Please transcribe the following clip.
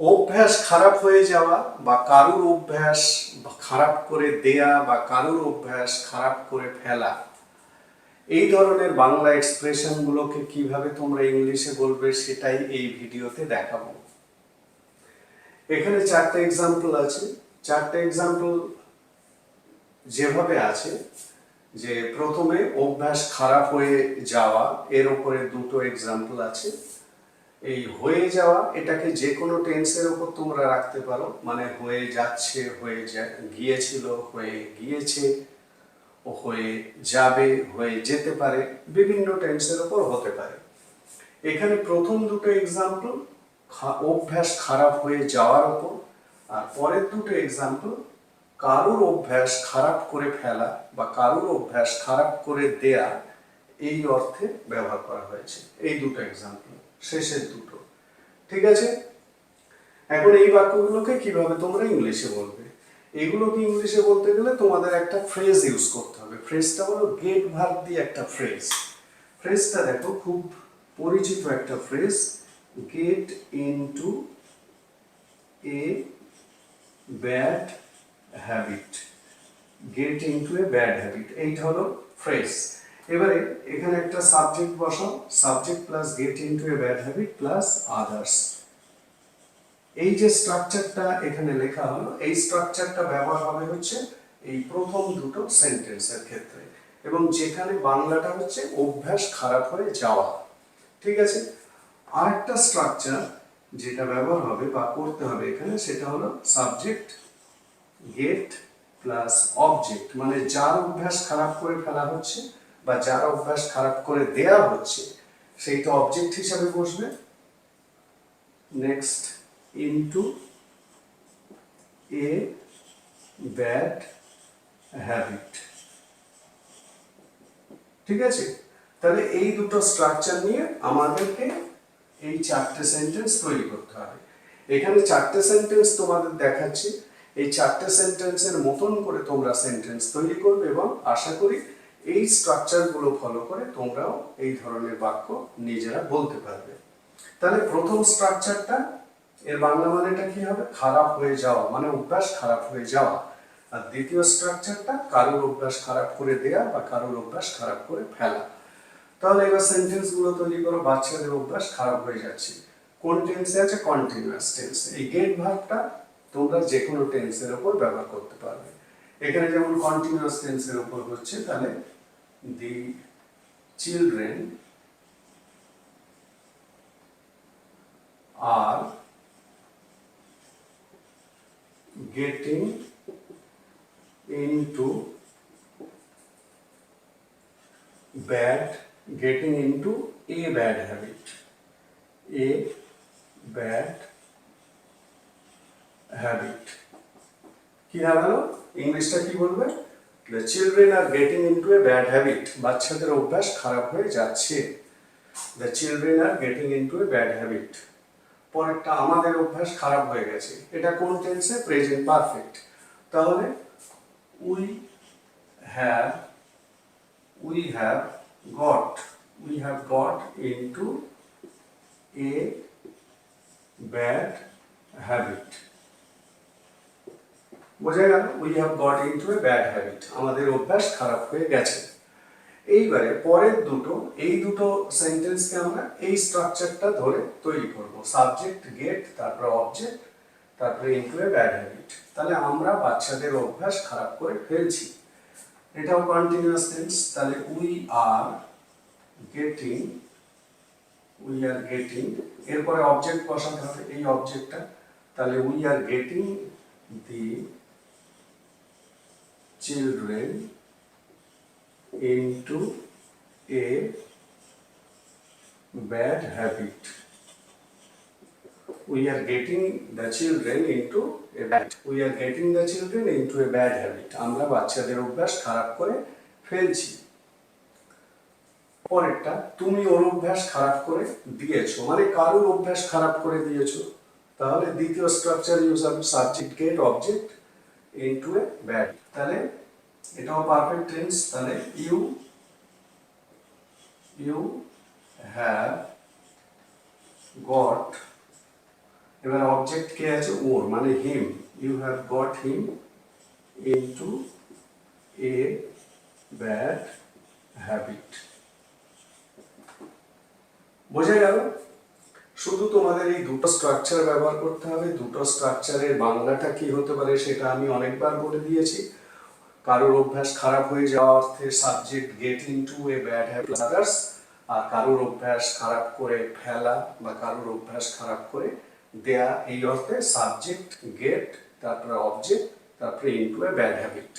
অভ্যাস খারাপ হয়ে যাওয়া বা কারুর অভ্যাস খারাপ করে দেয়া বা কারুর অভ্যাস খারাপ করে ফেলা, এই ধরনের বাংলা এক্সপ্রেশনগুলোকে কীভাবে তোমরা ইংলিশে বলবে সেটাই এই ভিডিওতে দেখাবো। এখানে চারটে এক্সাম্পল আছে। চারটে এক্সাম্পল যেভাবে আছে, যে প্রথমে অভ্যাস খারাপ হয়ে যাওয়া, এর উপরে দুটো এক্সাম্পল আছে। এই হয়ে যাওয়া, এটাকে যে কোনো টেন্সের উপর তোমরা রাখতে পারো। মানে হয়ে যাচ্ছে, হয়ে গিয়েছিল, হয়ে গিয়েছে, হয়ে যাবে, হয়ে যেতে পারে, বিভিন্ন টেন্সের উপর হতে পারে। এখানে প্রথম দুটো এক্সাম্পল অভ্যাস খারাপ হয়ে যাওয়ার উপর, আর পরের দুটো এক্সাম্পল কারুর অভ্যাস খারাপ করে ফেলা বা কারুর অভ্যাস খারাপ করে দেয়া, এই অর্থে ব্যবহার করা হয়েছে। এই দুটো এক্সাম্পল শেষের দুটো। ঠিক আছে? এখন এই বাক্যগুলোকে কীভাবে তোমরা ইংলিশে বলবে? এগুলোকে ইংলিশে বলতে গেলে তোমাদের একটা ফ্রেজ ইউজ করতে হবে। ফ্রেজটা হলো গেট ভার্ব দিয়ে একটা ফ্রেজ ফ্রেজটা দেখো, খুব পরিচিত একটা phrase get into a bad habit get into a bad habit এইটা হলো ফ্রেজ এবারে এখানে একটা সাবজেক্ট বসাও subject plus get into a bad habit plus others এই যে স্ট্রাকচারটা এখানে লেখা হলো, এই স্ট্রাকচারটা ব্যবহার হবে হচ্ছে এই প্রথম দুটো সেন্টেন্সের ক্ষেত্রে। এবং যেখানে বাংলাটা হচ্ছে অভ্যাস খারাপ হয়ে যাওয়া। ঠিক আছে? আরেকটা স্ট্রাকচার যেটা ব্যবহার হবে বা করতে হবে এখানে, সেটা হলো সাবজেক্ট গেট প্লাস অবজেক্ট মানে যার অভ্যাস খারাপ করে ফেলা হচ্ছে বা যার অভ্যাস খারাপ করে দেয়া হচ্ছে সেইটা অবজেক্ট হিসাবে বসবে। Next into a bad habit ঠিক আছে? তাহলে এই দুটো স্ট্রাকচার নিয়ে আমাদেরকে এই চারটে সেন্টেন্স তৈরি করতে হবে। এখানে চারটে সেন্টেন্স তোমাদের দেখাচ্ছি। এই চারটে সেন্টেন্সের মতন করে তোমরা সেন্টেন্স তৈরি করবে এবং আশা করি এই স্ট্রাকচারগুলো ফলো করে তোমরাও এই ধরনের বাক্য নিজেরা বলতে পারবে। তাহলে প্রথম স্ট্রাকচারটা এর বাংলা মানেটা কি হবে? খারাপ হয়ে যাওয়া মানে অভ্যাস খারাপ হয়ে যাওয়া। আর দ্বিতীয় স্ট্রাকচারটা কারোর অভ্যাস খারাপ করে দেয়া বা কারোর অভ্যাস খারাপ করে ফেলা। তাহলে এবার সেন্টেন্সগুলো তৈরি করো, বাচ্চাদের অভ্যাস খারাপ হয়ে যাচ্ছে। কোন টেন্সে আছে? কন্টিনিউয়াস টেন্স এই গেট ভার্বটা তোমরা যে কোনো টেন্সের উপর ব্যবহার করতে পারবে। এখানে যেমন কন্টিনিউয়াস টেন্সের উপর হচ্ছে, তাহলে the children are getting into bad getting into a bad habit a bad habit কি দাঁড়ালো ইংলিশটা কি বলবে the children are getting into a bad habit বাচ্চাদের অভ্যাস খারাপ হয়ে যাচ্ছে। The children are getting into a bad habit পরেরটা, আমাদের অভ্যাস খারাপ হয়ে গেছে। এটা কোন টেন্সে প্রেজেন্ট পারফেক্ট তাহলে we have we have got we have got into a bad habit বোঝা গেল we have got into a bad habit আমাদের অভ্যাস খারাপ হয়ে গেছে। এইবারে পরের দুটো, এই দুটো সেন্টেন্সকে আমরা এই স্ট্রাকচারটা ধরে তৈরি করব। সাবজেক্ট গেট তারপরে অবজেক্ট তারপরে ইনটু এ ব্যাড হ্যাবিট তাহলে আমরা বাচ্চাদের অভ্যাস খারাপ করে ফেলছি। এটাও কন্টিনিউয়াস টেন্স তাহলে we are getting we are getting এরপরে অবজেক্ট বসাতে হবে। এই অবজেক্টটা তাহলে we are getting the children into a bad habit. We are getting the children into a bad. We are getting the children into a bad habit. আমরা বাচ্চাদের অভ্যাস খারাপ করে ফেলছি পরেরটা, তুমি ওর অভ্যাস খারাপ করে দিয়েছ মানে কারোর অভ্যাস খারাপ করে দিয়েছ তাহলে দ্বিতীয় স্ট্রাকচার ইউজ হবে subject get object into a bad তাহলে এটাও পারফেক্ট টেন্স তাহলে ইউ ইউ হ্যাভ গট এবার অবজেক্ট কে আছে ওর মানে him you have got him into a bad habit বোঝা গেল? শুধু তোমাদের এই দুটো স্ট্রাকচার ব্যবহার করতে হবে, দুটো স্ট্রাকচারের বাংলাটা কি হতে পারে সেটা আমি অনেকবার বলে দিয়েছি। কারোর অভ্যাস খারাপ হয়ে যাওয়া অর্থে subject get into a bad habit others আর কারোর অভ্যাস খারাপ করে ফেলা বা কারোর অভ্যাস খারাপ করে দেয়া, এই অর্থে সাবজেক্ট গেট তারপরে অবজেক্ট তারপরে ইনটু এ ব্যাড হ্যাবিট